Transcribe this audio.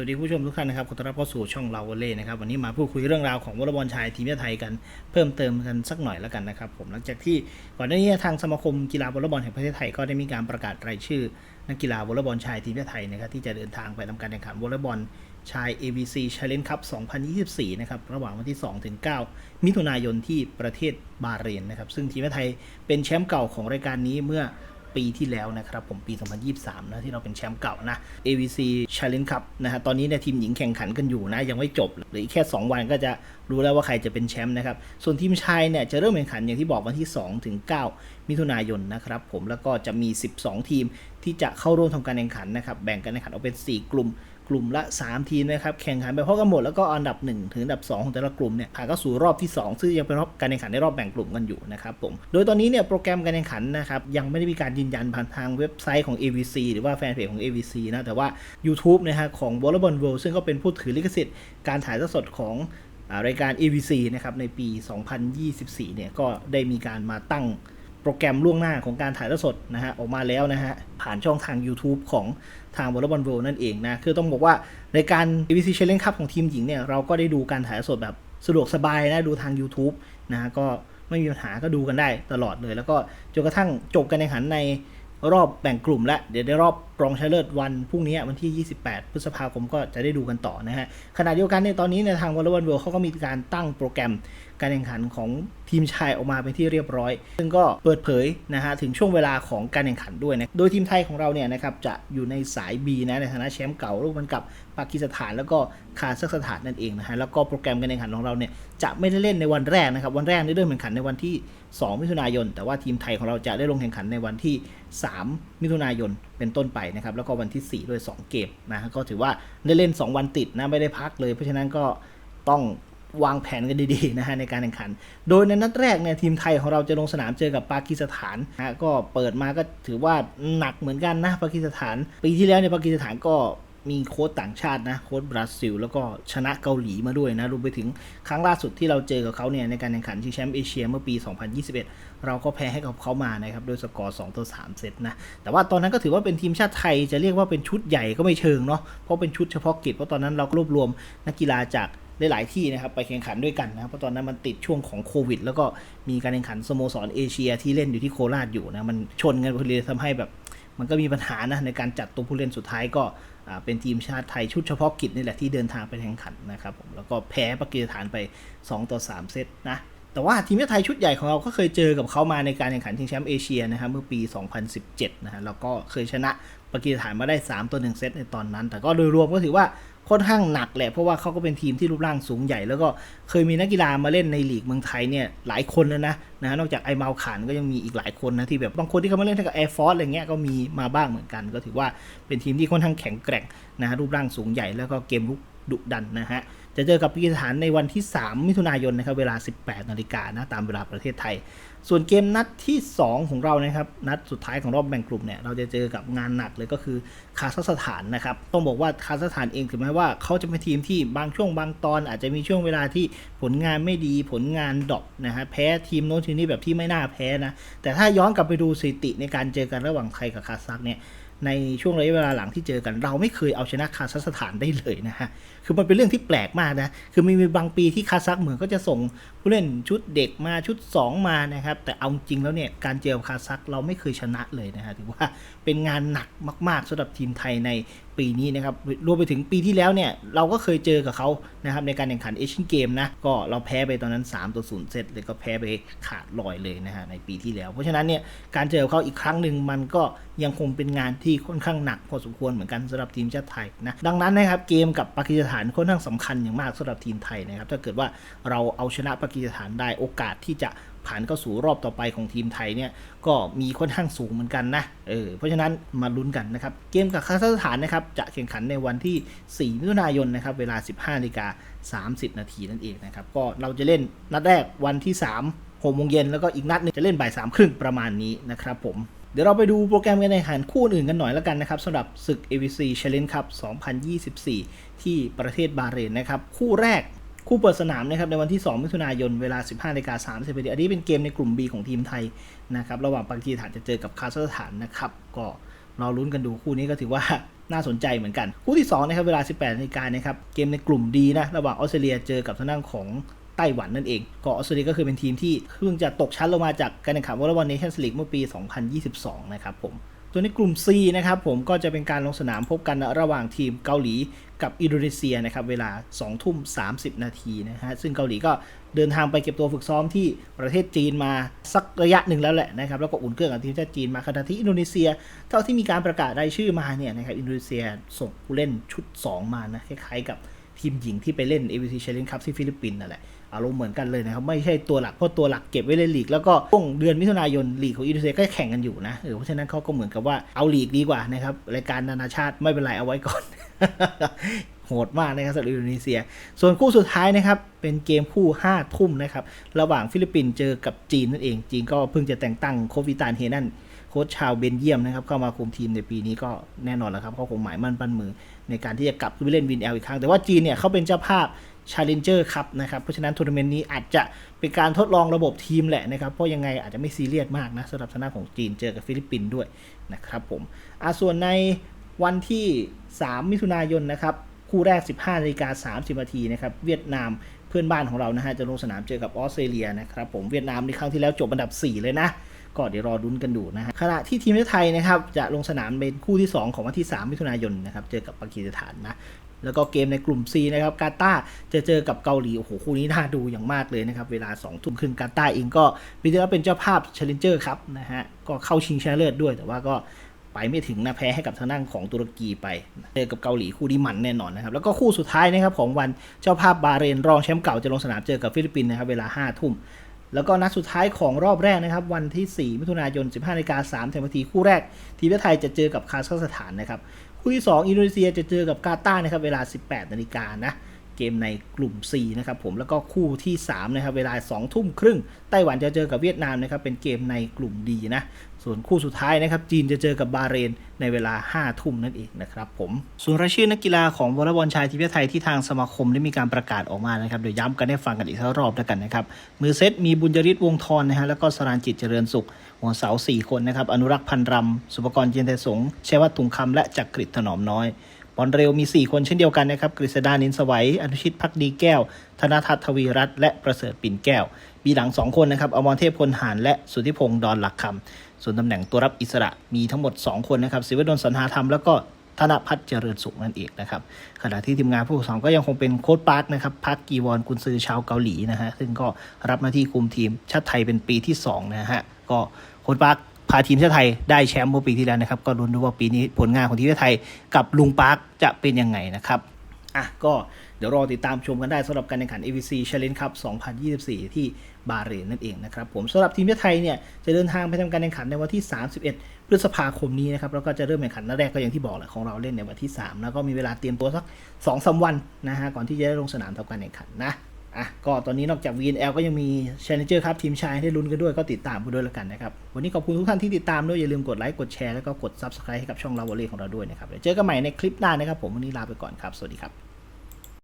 สวัสดีผู้ชมทุกท่านนะครับขอต้อนรับเข้าสู่ช่องเราวอลเล่นะครับวันนี้มาพูดคุยเรื่องราวของวอลเลย์บอลชายทีมชาติไทยกันเพิ่มเติมกันสักหน่อยแล้วกันนะครับผมหลังจากที่ก่อนหน้านี้ทางสมาคมกีฬาวอลเลย์บอลแห่งประเทศไทยก็ได้มีการประกาศรายชื่อ นักกีฬาวอลเลย์บอลชายทีมชาติไทยนะครับที่จะเดินทางไปทำการแข่งขันวอลเลย์บอลชาย ABC Challenge Cup 2024 นะครับ ระหว่างวันที่ 2 ถึง 9 มิถุนายนที่ประเทศบาเรนนะครับ ซึ่งทีมชาติไทยเป็นแชมป์เก่าของรายการนี้เมื่อ ปีที่แล้วนะครับผมปี 2023 นะที่เราเป็นแชมป์เก่านะ AVC Challenge Cup นะฮะตอนนี้เนี่ยทีมหญิงแข่งขันกันอยู่นะยังไม่จบเหรืออีกแค่ 2 วันก็จะรู้แล้วว่าใครจะเป็นแชมป์นะครับ ส่วนทีมชายเนี่ยจะเริ่มแข่งขันอย่างที่บอกวันที่ 2 ถึง 9 มิถุนายนนะครับผมแล้วก็จะมี 12 ทีมที่จะเข้าร่วมทำการแข่งขันนะครับแบ่งการแข่งขันออกเป็น 4 กลุ่ม กลุ่มละ 3 ทีมนะครับแข่งขันไปพร้อกันหมดแล้วก็อันดับ 1 ถึงอันดับ 2 ของแต่ละกลุ่มเนี่ยผ่านเข้าสู่รอบที่ 2 ซึ่งยังเป็นรอบการแข่งขันในรอบแบ่งกลุ่มกันอยู่นะครับผมโดยตอนนี้เนี่ยโปรแกรมการแข่งขันนะครับยังไม่ได้มีการยืนยันผ่านทางเว็บไซต์ของ AVC หรือว่าแฟนเพจของ AVC นะแต่ว่า YouTube นะฮะของ Volleyball World ซึ่งก็เป็นผู้ถือลิขสิทธิ์การถ่ายทอดสดของอรายการ AVC นะครับในปี 2024 เนี่ยก็ได้มีการมาตั้ง โปรแกรมล่วงหน้าของการถ่ายทอดสดนะฮะออกมาแล้วนะฮะผ่านช่องทาง YouTube ของทางวอลล์บอลเวลนั่นเองนะ คือต้องบอกว่าในการ ABC Challenge Cup ของทีมหญิงเนี่ย เราก็ได้ดูการถ่ายทอดสดแบบสะดวกสบายนะ ดูทาง YouTube นะฮะก็ไม่มีปัญหาก็ดูกันได้ตลอดเลย แล้วก็จนกระทั่งจบการแข่งขันในรอบแบ่งกลุ่มและ เดี๋ยวได้รอบ รองชนะเลิศวันพรุ่งนี้วันที่ 28 พฤษภาคมก็จะได้ดูกันต่อนะฮะขณะเดียวกันเนี่ยตอนนี้ในทาง v o l l e y b a l l World เขาก็มีการตั้งโปรแกรมการแข่งขันของทีมชายออกมาเป็นที่เรียบร้อย ซึ่งก็เปิดเผยนะฮะถึงช่วงเวลาของการแข่งขันด้วยนะโดยทีมไทยของเราเนี่ยนะครับจะอยู่ในสาย B นะในฐานะแชมป์เก่าร่วมกันกับปากีสถานแล้วก็คาซัคสถานนั่นเองนะฮะแล้วก็โปรแกรมการแข่งขันของเราเนี่ยจะไม่ได้เล่นในวันแรกนะครับวันแรกได้เริ่มแข่งขันในวันที่ 2 มิถุนายน แต่ว่าทีมไทยของเราจะได้ลงแข่งขันในวันที่ 3 มิถุนายนเป็นต้นไปนะครับแล้วก็วันที่ 4 ด้วย 2 เกมนะฮะก็ถือว่าได้เล่น 2 วันติดนะไม่ได้พักเลย เพราะฉะนั้นก็ต้องวางแผนกันดีๆนะฮะในการแข่งขัน โดยในนัดแรกเนี่ยทีมไทยของเราจะลงสนามเจอกับปากีสถานนะฮะก็เปิดมาก็ถือว่าหนักเหมือนกันนะปากีสถาน ปีที่แล้วเนี่ยปากีสถานก็ มีโค้ชต่างชาตินะโค้ชบราซิล แล้วก็ชนะเกาหลีมาด้วยนะรวมไปถึงครั้งล่าสุดที่เราเจอกับเขาเนี่ยในการแข่งขันชิงแชมป์เอเชียเมื่อปี 2021 เราก็แพ้ให้กับเขามานะครับด้วยสกอร์ 2 ต่อ 3 เซตนะ แต่ว่าตอนนั้นก็ถือว่าเป็นทีมชาติไทยจะเรียกว่าเป็นชุดใหญ่ก็ไม่เชิงเนาะเพราะเป็นชุดเฉพาะกิจเพราะตอนนั้นเราก็รวบรวมนักกีฬาจากหลาย ๆ ที่นะครับไปแข่งขันด้วยกันนะเพราะตอนนั้นมันติดช่วงของโควิด แล้วก็มีการแข่งขันสโมสรเอเชียที่เล่นอยู่ที่โคราชอยู่นะมันชนกันพอดีทำให้แบบมันก็มีปัญหานะในการจัดตัวผู้เล่นสุดท้ายก็ เป็นทีมชาติไทยชุดเฉพาะกิจนี่แหละที่เดินทางไปแข่งขันนะครับผมแล้วก็แพ้ปากีสถานไป 2 ต่อ 3 เซตนะ แต่ว่าทีมชาติไทยชุดใหญ่ของเราก็เคยเจอกับเขามาในการแข่งขันชิงแชมป์เอเชียนะครับเมื่อปี 2017 นะฮะแล้วก็เคยชนะปากีสถานมาได้ 3ต่อ1เซตในตอนนั้น แต่ก็โดยรวมก็ถือว่าค่อนข้างหนักแหละ เพราะว่าเขาก็เป็นทีมที่รูปร่างสูงใหญ่ แล้วก็เคยมีนักกีฬามาเล่นในลีกเมืองไทยเนี่ยหลายคนแล้วนะนะฮะนอกจากไอเมาขานก็ยังมีอีกหลายคนนะที่แบบบางคนที่เขามาเล่นกับแอร์ฟอร์สอะไรเงี้ยก็มีมาบ้างเหมือนกัน ก็ถือว่าเป็นทีมที่ค่อนข้างแข็งแกร่งนะฮะรูปร่างสูงใหญ่แล้วก็เกมลุก ดุดันนะฮะ จะเจอกับปากีสถานในวันที่ 3 มิถุนายนนะครับเวลา 18 นาฬิกานะตามเวลาประเทศไทย ส่วนเกมนัดที่ 2 ของเรานะครับนัดสุดท้ายของรอบแบ่งกลุ่มเนี่ยเราจะเจอกับงานหนักเลยก็คือคาซัคสถานนะครับต้องบอกว่าคาซัคสถานเองถึงแม้ว่าเขาจะเป็นทีมที่บางช่วงบางตอนอาจจะมีช่วงเวลาที่ผลงานไม่ดีผลงานดรอปนะฮะแพ้ทีมโน้นทีมนี้แบบที่ไม่น่าแพ้นะแต่ถ้าย้อนกลับไปดูสถิติในการเจอกันระหว่างไทยกับคาซัคเนี่ย ในช่วงระยะเวลาหลังที่เจอกัน เราไม่เคยเอาชนะคาซัคสถานได้เลยนะฮะ คือมันเป็นเรื่องที่แปลกมากนะ คือมีบางปีที่คาซัคเหมือนก็จะส่ง ผู้เล่นชุดเด็กมาชุด 2 มานะครับ แต่เอาจริงแล้วเนี่ย การเจอคาซัคเราไม่เคยชนะเลยนะฮะถือว่าเป็นงานหนักมากๆสำหรับทีมไทยในปีนี้นะครับรวมไปถึงปีที่แล้วเนี่ย เราก็เคยเจอกับเขานะครับในการแข่งขันเอเชียนเกมนะ ก็เราแพ้ไปตอนนั้น3ต่อ0เซตเลยก็แพ้ไปขาดลอยเลยนะฮะในปีที่แล้ว เพราะฉะนั้นเนี่ยการเจอเขาอีกครั้งหนึ่งมันก็ยังคงเป็นงานที่ค่อนข้างหนักพอสมควรเหมือนกันสำหรับทีมชาติไทยนะดังนั้นนะครับเกมกับปากีสถานค่อนข้างสำคัญอย่างมากสำหรับทีมไทยนะครับถ้าเกิดว่าเราเอาชนะปากีสถานได้โอกาสที่จะผ่านเข้าสู่รอบต่อไปของทีมไทยเนี่ยก็มีค่อนข้างสูงเหมือนกันนะเออเพราะฉะนั้นมาลุ้นกันนะครับ เกมกับคาซัคสถานนะครับจะแข่งขันในวันที่ 4 มิถุนายนนะครับเวลา 15นาฬิกา30 นาทีนั่นเองนะครับก็เราจะเล่นนัดแรกวันที่3 6โมงเย็นแล้วก็อีกนัดหนึงจะเล่นบ่ายสามครึ่งประมาณนี้นะครับผมเดี๋ยวเราไปดูโปรแกรมการแข่งขันคู่อื่นกันหน่อยแล้วกันนะครับสำหรับศึก AVC Challenge Cup 2024 ที่ประเทศบาเรนนะครับ คู่แรก คู่เปิดสนามนะครับในวันที่ 2 มิถุนายนเวลา 15นาฬิกา30นาทีอันนี้เป็นเกมในกลุ่ม B ของทีมไทยนะครับระหว่างปากีสถานจะเจอกับคาซัคสถานนะครับก็รอลุ้นกันดูคู่นี้ก็ถือว่าน่าสนใจเหมือนกัน คู่ที่ 2 นะครับเวลา 18นาฬิกานะครับเกมในกลุ่มดีนะระหว่างออสเตรเลียเจอกับทางด้านของไต้หวันนั่นเอง ก็ออสเตรเลียก็คือเป็นทีมที่เพิ่งจะตกชั้นลงมาจากการแข่งขันวอลเลย์บอลเนชั่นส์ลีกเมื่อปี 2022 นะครับผม ตัวในกลุ่ม C นะครับผมก็จะเป็นการลงสนามพบกันระหว่างทีมเกาหลีกับอินโดนีเซียนะครับเวลา 2 ทุ่ม 30 นาทีนะฮะซึ่งเกาหลีก็เดินทางไปเก็บตัวฝึกซ้อมที่ประเทศจีนมาสักระยะหนึ่งแล้วแหละนะครับแล้วก็อุ่นเครื่องกับทีมชาติจีนมาขณะที่อินโดนีเซีย เท่าที่มีการประกาศรายชื่อมาเนี่ยนะครับอินโดนีเซียส่งผู้เล่นชุด 2 มานะคล้ายๆกับทีมหญิงที่ไปเล่น ABC Challenge Cup ที่ฟิลิปปินส์นั่นแหละ อารมณ์เหมือนกันเลยนะครับ ไม่ใช่ตัวหลักเพราะตัวหลักเก็บไว้เล่นลีก แล้วก็ช่วงเดือนมิถุนายนลีกของอินโดนีเซียก็แข่งกันอยู่นะเออเพราะฉะนั้นเขาก็เหมือนกับว่าเอาลีกดีกว่านะครับรายการนานาชาติไม่เป็นไรเอาไว้ก่อนโหดมากนะครับสำหรับอินโดนีเซีย ส่วนคู่สุดท้ายนะครับ เป็นเกมคู่5ทุ่มนะครับ ระหว่างฟิลิปปินส์เจอกับจีนนั่นเอง จีนก็เพิ่งจะแต่งตั้งโควิตานเฮนันโค้ชชาวเบนเยียมนะครับ เข้ามาคุมทีมในปีนี้ก็แน่นอนแล้วครับเขาคงหมายมั่นปั้นมือในการที่จะกลับไปเล่นวินแอลอีกครั้ง แต่ว่าจีนเนี่ยเขาเป็นเจ้าภาพ Challenger ครับนะครับ เพราะฉะนั้นทัวร์นาเมนต์นี้อาจจะเป็นการทดลองระบบทีมแหละนะครับ เพราะยังไงอาจจะไม่ซีเรียสมากนะสำหรับทางด้านของจีนเจอกับฟิลิปปินส์ด้วยนะครับผมอะส่วนในวันที่ 3 มิถุนายนนะครับคู่แรก 15นาฬิกา30นาทีนะครับเวียดนามเพื่อนบ้านของเรานะฮะจะลงสนามเจอกับออสเตรเลียนะครับผมเวียดนามในครั้งที่แล้วจบอันดับ 4 เลยนะก็เดี๋ยวรอดุนกันดูนะฮะขณะที่ทีมชาติไทยนะครับจะลงสนามเป็นคู่ที่ 2 ของวันที่ 3 มิถุนายนนะครับเจอกับปากีสถานนะ แล้วก็เกมในกลุ่ม C นะครับกาตาจะเจอกับเกาหลี โอ้โห คู่นี้น่าดูอย่างมากเลยนะครับ เวลา2ทุ่มครึ่งกาตาเองก็ปีที่แล้วเป็นเจ้าภาพ Challenger ครับนะฮะ ก็เข้าชิงชนะเลิศด้วย แต่ว่าก็ไปไม่ถึงนะแพ้ให้กับทางด้านของตุรกีไป เจอกับเกาหลีคู่นี้มันแน่นอนนะครับ แล้วก็คู่สุดท้ายนะครับของวันเจ้าภาพบาเรนรองแชมป์เก่าจะลงสนามเจอกับฟิลิปปินส์นะครับเวลา5ทุ่มแล้วก็นัดสุดท้ายของรอบแรกนะครับ วันที่ 4 มิถุนายน 15นาฬิกา3นาทีคู่แรก ทีมชาติไทยจะเจอกับคาซัคสถานนะครับ ที่ 2 อินโดนีเซียจะเจอกับกาตาร์นะครับเวลา 18 นาฬิกานะ เกมในกลุ่ม C นะครับผมแล้วก็คู่ที่ 3 นะครับ เวลา 2 ทุ่มครึ่ง ไต้หวันจะเจอกับเวียดนามนะครับ เป็นเกมในกลุ่มดีนะ ส่วนคู่สุดท้ายนะครับ จีนจะเจอกับบาเรนในเวลา 5 ทุ่มนั่นเองนะครับผม ส่วนรายชื่อนักกีฬาของวอลเลย์บอลชายทีมชาติไทยที่ทางสมาคมได้มีการประกาศออกมานะครับ เดี๋ยวย้ำกันให้ฟังกันอีกสักรอบแล้วกันนะครับ มือเซตมีบุญยริศวงทรนะฮะ แล้วก็สรานจิตเจริญสุข หัวเสา 4 คนนะครับ อนุรักษ์พันรำ สุปกรณ์เจนไทสงฆ์ชัยวัฒน์ถุงคำและจักริดถนอมน้อย บอลเร็วมี 4 คนเช่นเดียวกันนะครับกฤษดานินสวัยอนุชิตพักดีแก้ว ธนทัศน์ทวีรัตน์และประเสริฐปิ่นแก้ว มีหลัง 2 คนนะครับอมรเทพพลหานและสุธิพงศ์ดอนหลักคำส่วนตำแหน่งตัวรับอิสระมีทั้งหมด 2 คนนะครับศิวดลสันหาธรรมแล้วก็ธนพัฒน์เจริญสุขนั่นเองนะครับขณะที่ทีมงานผู้ฝึกสอนก็ยังคงเป็นโค้ชปาร์คนะครับพักกีวอนกุนซือชาวเกาหลีนะฮะซึ่งก็รับหน้าที่คุมทีมชาติไทยเป็นปีที่2นะฮะก็โค้ชปาร์ค พาทีมชาติไทยได้แชมป์เมื่อปีที่แล้วนะครับ ก็รุ้นดูว่าปีนี้ผลงานของทีมชาติไทยกับลุงปาร์คจะเป็นยังไงนะครับอะก็เดี๋ยวรอติดตามชมกันได้สำหรับการแข่งขัน AVC Challenge Cup 2024 ที่บาเรนนั่นเองนะครับผมสำหรับทีมชาติไทยเนี่ยจะเดินทางไปทำการแข่งขันในวันที่ 31 พฤษภาคมนี้นะครับแล้วก็จะเริ่มแข่งขันนัดแรกก็อย่างที่บอกแหละของเราเล่นในวันที่ 3 แล้วก็มีเวลาเตรียมตัวสัก2อสวันนะฮะก่อนที่จะได้ลงสนามทำการแข่งขันนะ อะก็ตอนนี้นอกจาก VNL ก็ยังมี Challenger ครับทีมชายให้ลุ้นกันด้วยก็ติดตามกันด้วยแล้วกันนะครับ วันนี้ขอบคุณทุกท่านที่ติดตามด้วย อย่าลืมกดไลค์กดแชร์แล้วก็กด Subscribe ให้กับช่องเราวอลเล่ของเราด้วยนะครับเดี๋ยวเจอกันใหม่ในคลิปหน้านะครับผมวันนี้ลาไปก่อนครับ สวัสดีครับ